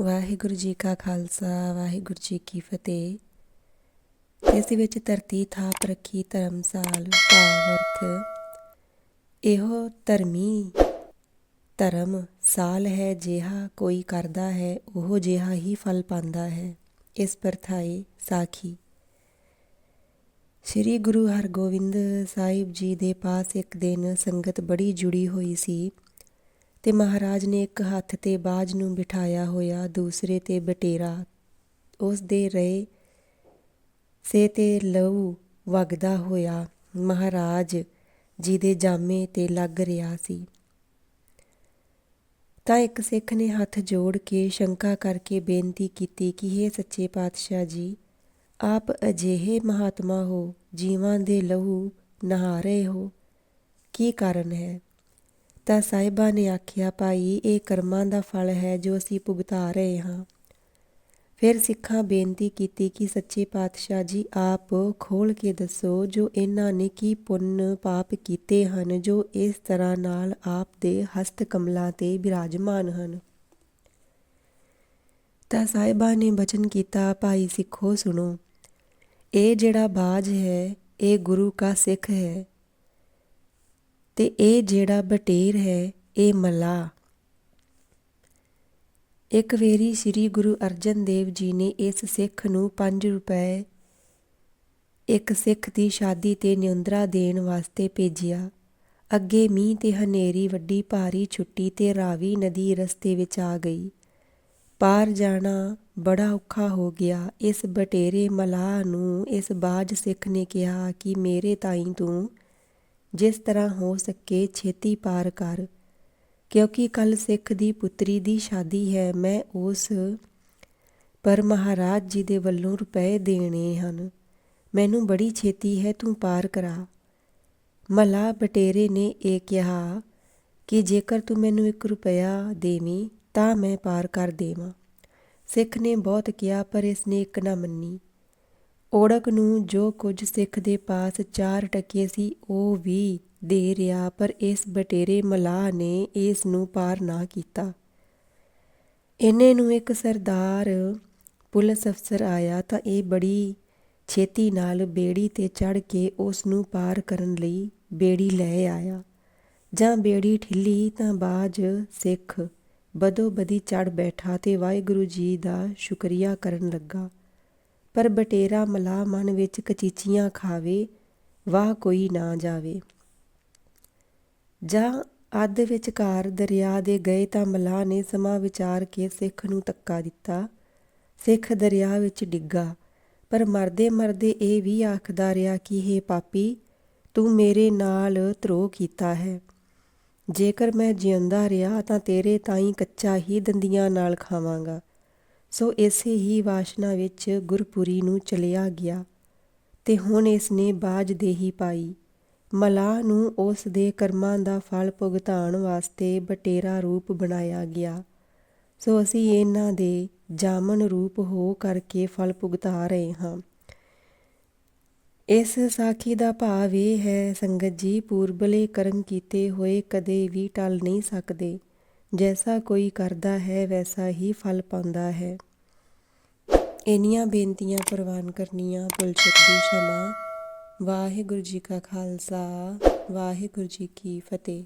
ਵਾਹਿਗੁਰੂ ਜੀ ਕਾ ਖਾਲਸਾ, ਵਾਹਿਗੁਰੂ ਜੀ ਕੀ ਫਤਿਹ। ਇਸ ਵਿੱਚ ਧਰਤੀ ਥਾਪ ਰੱਖੀ ਧਰਮਸਾਲ ਭਾਵ ਅਰਥ ਇਹੋ ਧਰਮੀ ਧਰਮ ਸਾਲ ਹੈ, ਜਿਹਾ ਕੋਈ ਕਰਦਾ ਹੈ, ਉਹ ਜਿਹਾ ਹੀ ਫਲ ਪਾਉਂਦਾ ਹੈ। ਇਸ ਪਰਥਾਏ ਸਾਖੀ। ਸ੍ਰੀ ਗੁਰੂ ਹਰਗੋਬਿੰਦ ਸਾਹਿਬ ਜੀ ਦੇ ਪਾਸ ਇੱਕ ਦਿਨ ਸੰਗਤ ਬੜੀ ਜੁੜੀ ਹੋਈ ਸੀ। ਤੇ ਮਹਾਰਾਜ ਨੇ ਇੱਕ ਹੱਥ ਤੇ ਬਾਜ ਨੂੰ ਬਿਠਾਇਆ ਹੋਇਆ, ਦੂਸਰੇ ਤੇ ਬਟੇਰਾ। ਉਸ ਦੇ ਰਹੇ ਸੇ ਤੇ ਲਹੂ ਵਗਦਾ ਹੋਇਆ ਮਹਾਰਾਜ ਜੀ ਦੇ ਜਾਮੇ ਤੇ ਲੱਗ ਰਿਹਾ ਸੀ। ਤਾਂ ਇੱਕ ਸਿੱਖ ਨੇ ਹੱਥ ਜੋੜ ਕੇ ਸ਼ੰਕਾ ਕਰਕੇ ਬੇਨਤੀ ਕੀਤੀ ਕਿ हे ਸੱਚੇ ਪਾਤਸ਼ਾਹ ਜੀ, ਆਪ ਅਜਿਹੇ ਮਹਾਤਮਾ ਹੋ, ਜੀਵਾਂ ਦੇ ਲਹੂ ਨਹਾ ਰਹੇ ਹੋ। ਕੀ ਕਾਰਨ ਹੈ? ਤਾਂ ਸਾਹਿਬਾ ਨੇ ਆਖਿਆ, ਭਾਈ, ਇਹ ਕਰਮਾਂ ਦਾ ਫਲ ਹੈ ਜੋ ਅਸੀਂ ਭੁਗਤਾ ਰਹੇ ਹਾਂ। ਫਿਰ ਸਿੱਖਾਂ ਬੇਨਤੀ ਕੀਤੀ ਕਿ ਸੱਚੇ ਪਾਤਸ਼ਾਹ ਜੀ, ਆਪ ਖੋਲ ਕੇ ਦੱਸੋ ਜੋ ਇਹਨਾਂ ਨੇ ਕੀ ਪੁੰਨ ਪਾਪ ਕੀਤੇ ਹਨ, ਜੋ ਇਸ ਤਰ੍ਹਾਂ ਨਾਲ ਆਪ ਦੇ ਹਸਤ ਕਮਲਾਂ ਤੇ ਬਿਰਾਜਮਾਨ ਹਨ। ਤਾਂ ਸਾਹਿਬਾ ਨੇ ਬਚਨ ਕੀਤਾ, ਭਾਈ, ਸਿੱਖੋ, ਸੁਣੋ। ਇਹ ਜਿਹੜਾ ਬਾਜ ਹੈ, ਇਹ ਗੁਰੂ ਕਾ ਸਿੱਖ ਹੈ। ਤੇ ਇਹ ਜਿਹੜਾ ਬਟੇਰ ਹੈ, ਇਹ ਮਲਾ। ਇੱਕ ਵੇਰੀ ਸ੍ਰੀ ਗੁਰੂ ਅਰਜਨ ਦੇਵ ਜੀ ਨੇ ਇਸ ਸਿੱਖ ਨੂੰ 5 ਰੁਪਏ ਇੱਕ ਸਿੱਖ ਦੀ ਸ਼ਾਦੀ ਤੇ ਨਿਉਂਦਰਾ ਦੇਣ ਵਾਸਤੇ ਭੇਜਿਆ। ਅੱਗੇ ਮੀਂਹ ਤੇ ਹਨੇਰੀ, ਵੱਡੀ ਭਾਰੀ ਛੁੱਟੀ ਤੇ ਰਾਵੀ ਨਦੀ ਰਸਤੇ ਵਿੱਚ ਆ ਗਈ। ਪਾਰ ਜਾਣਾ ਬੜਾ ਔਖਾ ਹੋ ਗਿਆ। ਇਸ ਬਟੇਰੇ ਮਲਾਹ ਨੂੰ ਇਸ ਬਾਜ ਸਿੱਖ ਨੇ ਕਿਹਾ ਕਿ ਮੇਰੇ ਤਾਈਂ ਤੂੰ ਜਿਸ ਤਰ੍ਹਾਂ ਹੋ ਸਕੇ ਛੇਤੀ ਪਾਰ ਕਰ, ਕਿਉਂਕਿ ਕੱਲ ਸਿੱਖ ਦੀ ਪੁੱਤਰੀ ਦੀ ਸ਼ਾਦੀ ਹੈ, ਮੈਂ ਉਸ ਪਰ ਮਹਾਰਾਜ ਜੀ ਦੇ ਵੱਲੋਂ ਰੁਪਏ ਦੇਣੇ ਹਨ। ਮੈਨੂੰ ਬੜੀ ਛੇਤੀ ਹੈ, ਤੂੰ ਪਾਰ ਕਰਾ। ਮਲਾ ਬਟੇਰੇ ਨੇ ਇਹ ਕਿਹਾ ਕਿ ਜੇਕਰ ਤੂੰ ਮੈਨੂੰ 1 ਰੁਪਿਆ ਦੇਵੀਂ, ਤਾਂ ਮੈਂ ਪਾਰ ਕਰ ਦੇਵਾਂ। ਸਿੱਖ ਨੇ ਬਹੁਤ ਕਿਹਾ, ਪਰ ਇਸ ਨੇ ਇੱਕ ਨਾ ਮੰਨੀ। ਔੜਕ ਨੂੰ ਜੋ ਕੁਝ ਸਿੱਖ ਦੇ ਪਾਸ ਚਾਰ ਟਕੇ ਸੀ, ਉਹ ਵੀ ਦੇ ਰਿਹਾ, ਪਰ ਇਸ ਬਟੇਰੇ ਮਲਾਹ ਨੇ ਇਸ ਨੂੰ ਪਾਰ ਨਾ ਕੀਤਾ। ਇਹਨੇ ਨੂੰ ਇੱਕ ਸਰਦਾਰ ਪੁਲਿਸ ਅਫਸਰ ਆਇਆ ਤਾਂ ਇਹ ਬੜੀ ਛੇਤੀ ਨਾਲ ਬੇੜੀ ਤੇ ਚੜ ਕੇ ਉਸ ਨੂੰ ਪਾਰ ਕਰਨ ਲਈ ਬੇੜੀ ਲੈ ਆਇਆ। ਜਾਂ ਬੇੜੀ ਠਿੱਲੀ ਤਾਂ ਬਾਜ ਸਿੱਖ ਬਦੋ ਬਦੀ ਚੜ ਬੈਠਾ ਤੇ ਵਾਹਿਗੁਰੂ ਜੀ ਦਾ ਸ਼ੁਕਰੀਆ ਕਰਨ ਲੱਗਾ। ਪਰ ਬਟੇਰਾ ਮਲਾਹ ਮਨ ਵਿੱਚ ਕਚੀਚੀਆਂ ਖਾਵੇ, ਵਾਹ ਕੋਈ ਨਾ ਜਾਵੇ। ਜਾਂ ਅੱਧ ਵਿਚਕਾਰ ਦਰਿਆ ਦੇ ਗਏ ਤਾਂ ਮਲਾਹ ਨੇ ਸਮਾਂ ਵਿਚਾਰ ਕੇ ਸਿੱਖ ਨੂੰ ਤੱਕਾ ਦਿੱਤਾ। ਸਿੱਖ ਦਰਿਆ ਵਿੱਚ ਡਿੱਗਾ, ਪਰ ਮਰਦੇ ਮਰਦੇ ਇਹ ਵੀ ਆਖਦਾ ਰਿਹਾ ਕਿ हे ਪਾਪੀ, ਤੂੰ ਮੇਰੇ ਨਾਲ ਧਰੋਹ ਕੀਤਾ ਹੈ। ਜੇਕਰ ਮੈਂ ਜਿਉਂਦਾ ਰਿਹਾ ਤਾਂ ਤੇਰੇ ਤਾਈਂ ਕੱਚਾ ਹੀ ਦੰਦੀਆਂ ਨਾਲ ਖਾਵਾਂਗਾ। ਸੋ ਇਸੇ ਹੀ ਵਾਸ਼ਨਾ ਵਿੱਚ ਗੁਰਪੁਰੀ ਨੂੰ ਚਲਿਆ ਗਿਆ ਤੇ ਹੁਣ ਇਸ ਨੇ ਬਾਜ ਦੇਹੀ ਪਾਈ। ਮਲਾ ਨੂੰ ਉਸ ਦੇ ਕਰਮਾਂ ਦਾ ਫਲ ਭੁਗਤਾਉਣ ਵਾਸਤੇ ਬਟੇਰਾ ਰੂਪ ਬਣਾਇਆ ਗਿਆ। ਸੋ ਅਸੀਂ ਇਹਨਾਂ ਦੇ ਜਾਮਨ ਰੂਪ ਹੋ ਕਰਕੇ ਫਲ ਭੁਗਤਾ ਰਹੇ ਹਾਂ। ਇਸ ਸਾਖੀ ਦਾ ਭਾਵ ਇਹ ਹੈ, ਸੰਗਤ ਜੀ, ਪੂਰਬਲੇ ਕਰਮ ਕੀਤੇ ਹੋਏ ਕਦੇ ਵੀ ਟਲ ਨਹੀਂ ਸਕਦੇ। ਜੈਸਾ ਕੋਈ ਕਰਦਾ ਹੈ ਵੈਸਾ ਹੀ ਫਲ ਪਾਉਂਦਾ ਹੈ ਇਨੀਆਂ ਬੇਨਤੀਆਂ ਪ੍ਰਵਾਨ ਕਰਨੀਆਂ ਭੁੱਲ ਚੁੱਕੀ ਸ਼ਮਾ ਵਾਹਿਗੁਰੂ ਜੀ ਕਾ ਖਾਲਸਾ ਵਾਹਿਗੁਰੂ ਜੀ ਕੀ ਫਤਿਹ